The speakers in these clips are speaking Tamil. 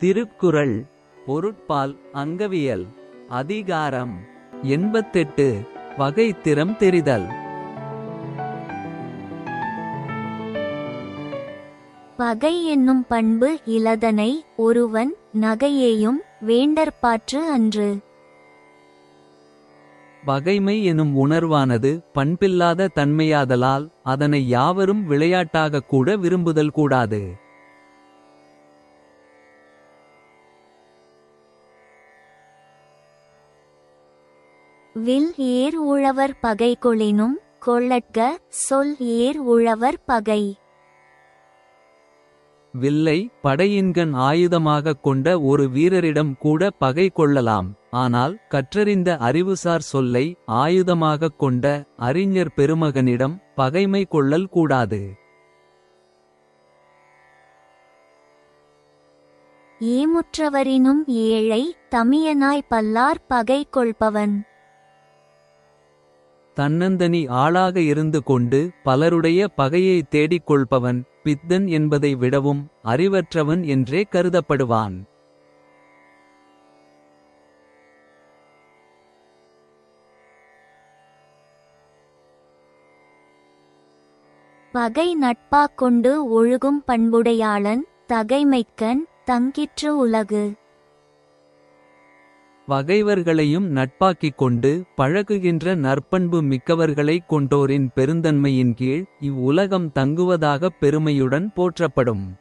திருக்குறள் பொருட்பால் அங்கவியல் அதிகாரம் எண்பத்தெட்டு வகை திறம் தெரிதல். பகை என்னும் பண்பு இலதனை ஒருவன் நகையேயும் வேண்டற்பாற்று அன்று. பகைமை எனும் உணர்வானது பண்பில்லாத தன்மையாதலால் அதனை யாவரும் விளையாட்டாகக் கூட விரும்புதல் கூடாது. வில் ஏர் உழவர் பகை கொளினும் கொள்ளட்க சொல் ஏர் உழவர் பகை. வில்லை படையின்கண் ஆயுதமாகக் கொண்ட ஒரு வீரரிடம் கூட பகை கொள்ளலாம். ஆனால் கற்றறிந்த அறிவுசார் சொல்லை ஆயுதமாகக் கொண்ட அறிஞர் பெருமகனிடம் பகைமை கொள்ளல் கூடாது. ஏமுற்றவரினும் ஏழை தமியனாய் பல்லார் பகை கொள்பவன். தன்னந்தனி ஆளாக இருந்து கொண்டு பலருடைய பகையை தேடிக் கொள்பவன் பித்தன் என்பதை விடவும் அறிவற்றவன் என்றே கருதப்படுவான். பகை நட்பாக் கொண்டு ஒழுகும் பண்புடையாளன் தகைமைக்கன் தங்கிற்று உலகு. பகைவர்களையும் நட்பாக்கிக் கொண்டு பழகுகின்ற நற்பண்பு மிக்கவர்களைக் கொண்டோரின் பெருந்தன்மையின் கீழ் இவ்வுலகம் தங்குவதாகப் பெருமையுடன் போற்றப்படும்.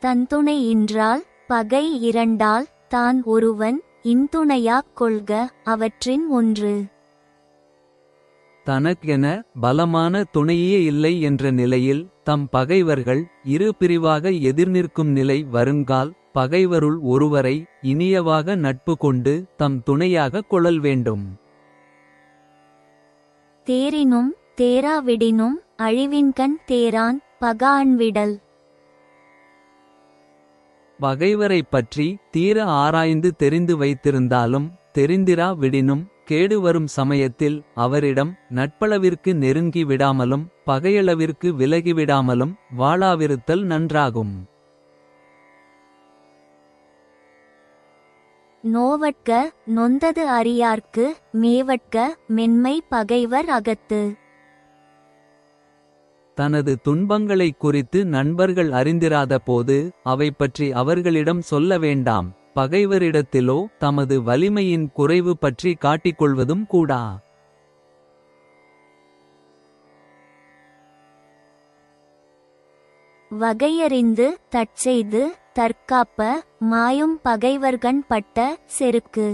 தன்துணை இன்றால் பகை இரண்டால் தான் ஒருவன் இன்துணையாக் கொள்க அவற்றின் ஒன்று. தனக்கென பலமான துணையே இல்லை என்ற நிலையில் தம் பகைவர்கள் இரு பிரிவாக எதிர்நிற்கும் நிலை வருங்கால் பகைவருள் ஒருவரை இனியவாக நட்பு கொண்டு தம் துணையாக கொள்ளல் வேண்டும். தேரினும் தேராவிடினும் அழிவின்கண் தேரான் பகான்விடல் பகைவரைப் பற்றி தீர ஆராய்ந்து தெரிந்து வைத்திருந்தாலும் தெரிந்திரா விடினும் கேடு வரும் சமயத்தில் அவரிடம் நட்பளவிற்கு நெருங்கி விடாமலும் பகையளவிற்கு விலகிவிடாமலும் வாழாவிருத்தல் நன்றாகும். நோவட்க நொந்தது அறியார்க்கு மேவட்க மென்மை பகைவர் அகத்து. தனது துன்பங்களைக் குறித்து நண்பர்கள் அறிந்திராத போது அவை பற்றி அவர்களிடம் சொல்ல வேண்டாம். பகைவரிடத்திலோ தமது வலிமையின் குறைவு பற்றி காட்டிக்கொள்வதும் கூடா. வகையறிந்து தற்செய்து தற்காப்ப மாயும் பகைவர்கண் பட்ட செருக்கு.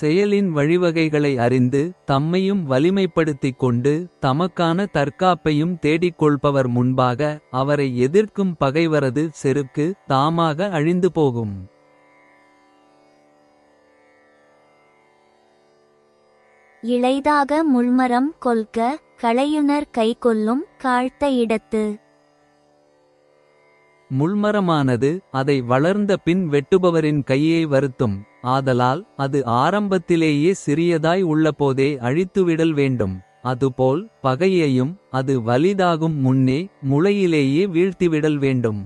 செயலின் வழிவகைகளை அறிந்து தம்மையும் வலிமைப்படுத்திக் கொண்டு தமக்கான தற்காப்பையும் தேடிக் கொள்பவர் முன்பாக அவரை எதிர்க்கும் பகைவரது செருக்கு தாமாக அழிந்து போகும். இளைதாக முள்மரம் கொல்க களையுனர் கை கொல்லும் காழ்த்த இடத்து. முள்மரமானது அதை வளர்ந்த பின் வெட்டுபவரின் கையை வருத்தும். ஆதலால் அது ஆரம்பத்திலேயே சிறியதாய் உள்ளபோதே அழித்துவிடல் வேண்டும். அதுபோல் பகையையும் அது வலிதாகும் முன்னே முளையிலேயே வீழ்த்திவிடல் வேண்டும்.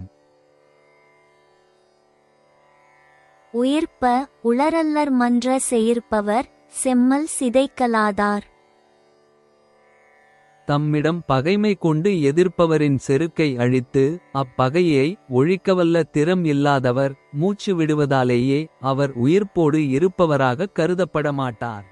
உயிர்ப்ப உளரல்லர் மன்ற செயிர்ப்பவர் செம்மல் சிதைக்கலாதார். தம்மிடம் பகைமை கொண்டு எதிர்ப்பவரின் செருக்கை அழித்து அப்பகையை ஒழிக்கவல்ல திறம் இல்லாதவர் மூச்சு விடுவதாலேயே அவர் உயிர்ப்போடு இருப்பவராகக் கருதப்பட மாட்டார்